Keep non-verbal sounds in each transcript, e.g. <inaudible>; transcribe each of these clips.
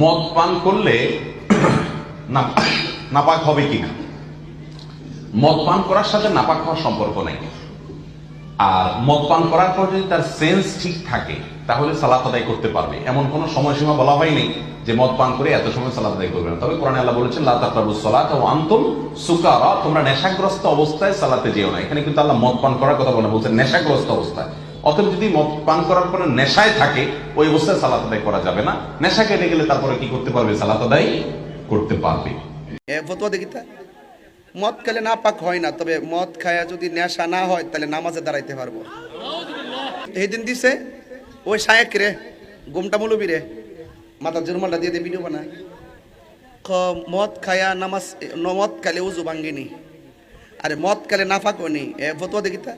মদ পান করলে নাপাক হবে কিনা? মদ পান করার সাথে নাপাক হওয়ার সম্পর্ক নেই। আর মদ পান করার পর যদি তার সেন্স ঠিক থাকে, তাহলে সালাত আদায় করতে পারবে। এমন কোনো সময়সীমা বলা হয়নি যে মদ পান করে এত সময় সালাত আদায় করবে না। তবে কোরআনে আল্লাহ বলেছেন, লা তাকরাবু সালাত ও আনতুম সুকারা। তোমরা নেশাগ্রস্ত অবস্থায় সালাতে যেও না। এখানে কিন্তু আল্লাহ মদ পান করার কথা বলে বলছেন নেশাগ্রস্ত অবস্থায়। অতএব যদি মদ পান করার পরে নেশায় থাকে, ওই অবস্থায় সালাত আদায় করা যাবে না। নেশা কেটে গেলে তারপরে কি করতে পারবে? সালাত আদায় করতে পারবে। ফতোয়া দেখি তা। মদ খেলে না পাক হয় না, তবে মদ খায়া যদি নেশা না হয়, তাহলে নামাজে দাঁড়াইতে পারব। এই দিন দিছে, ওই শায়েক রে, গুমটা মৌলবী রে মাথা জুরমালটা দিয়ে দিয়ে ভিডিও বানায়। মদ খায়া নামাজ মদ খালে উজু ভাঙ্গিনি। আরে মদ খালে না পাক হয়নি। এ ফতোয়া দেখি তা।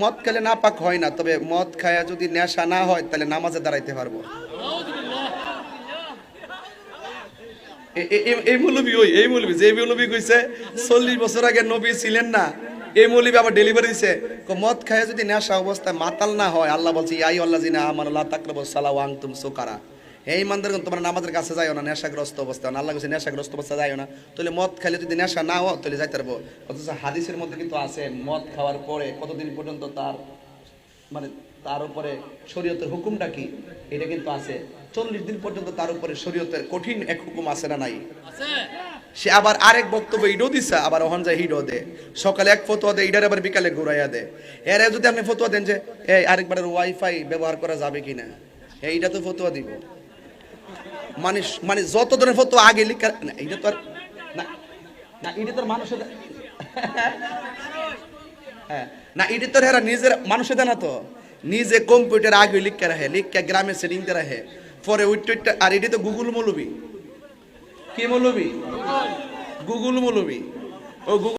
মদ খেলে না পাক হয় না, তবে মদ খায়া যদি নেশা না হয়, তাহলে নামাজে দাঁড়াইতে পারব। এই মৌলবী ওই, এই মৌলবী, যে মৌলবী কইছে, চল্লিশ বছর আগে নবী ছিলেন না, এই মৌলবী আবার ডেলিভারি দিছে। মদ খায় যদি নেশা অবস্থায় মাতাল না হয়, আল্লাহ বলছে আই আল্লাহ জিনা আমার আল্লাহ তাকরব সালাও আং তুম সুকারা। এই মানদের তোমরা নামাজের কাছে যাইও না নেশাগ্রস্ত অবস্থা আল্লাহ কাছে নেশাগ্রস্ত অবস্থা যাইও না। তাহলে মদ খাইলে যদি নেশা না হয় তাহলে যাইতে পারব। অথচ হাদিসের মধ্যে কিন্তু আছে মদ খাওয়ার পরে কতদিন পর্যন্ত তার মানে তার উপরে শরীয়তের হুকুমটা কি? এটা কিন্তু আছে। চল্লিশ দিন পর্যন্ত তার উপরে শরীয়তের কঠিন এক হুকুম আছে না নাই? সে আবার আরেক বক্তব্য ইডো দিছে আবার ওহন যায় হিডো দে। সকালে এক ফতোয়া দে ইডার আবার বিকালে ঘুরাইয়া দে এর যদি আপনি ফতোয়া দেন যে এই আরেকবারের ওয়াইফাই ব্যবহার করা যাবে কিনা? এইটা তো ফতোয়া দিব। মানে মানে যত ধরনের ফতোয়া আগে লিখা এটা তো আর না এটা তোর মানুষের <laughs> হ্যাঁ না এটা তো হেরা নিজের মানুষের না তো। নিজে কম্পিউটার আগে লিখতে রাখে লিখকে গ্রামে সেটিং রাখে। পরে উইট আর এটি তো গুগল মৌলবি। কি মৌলবি? গুগল মৌলবি। ও গুগল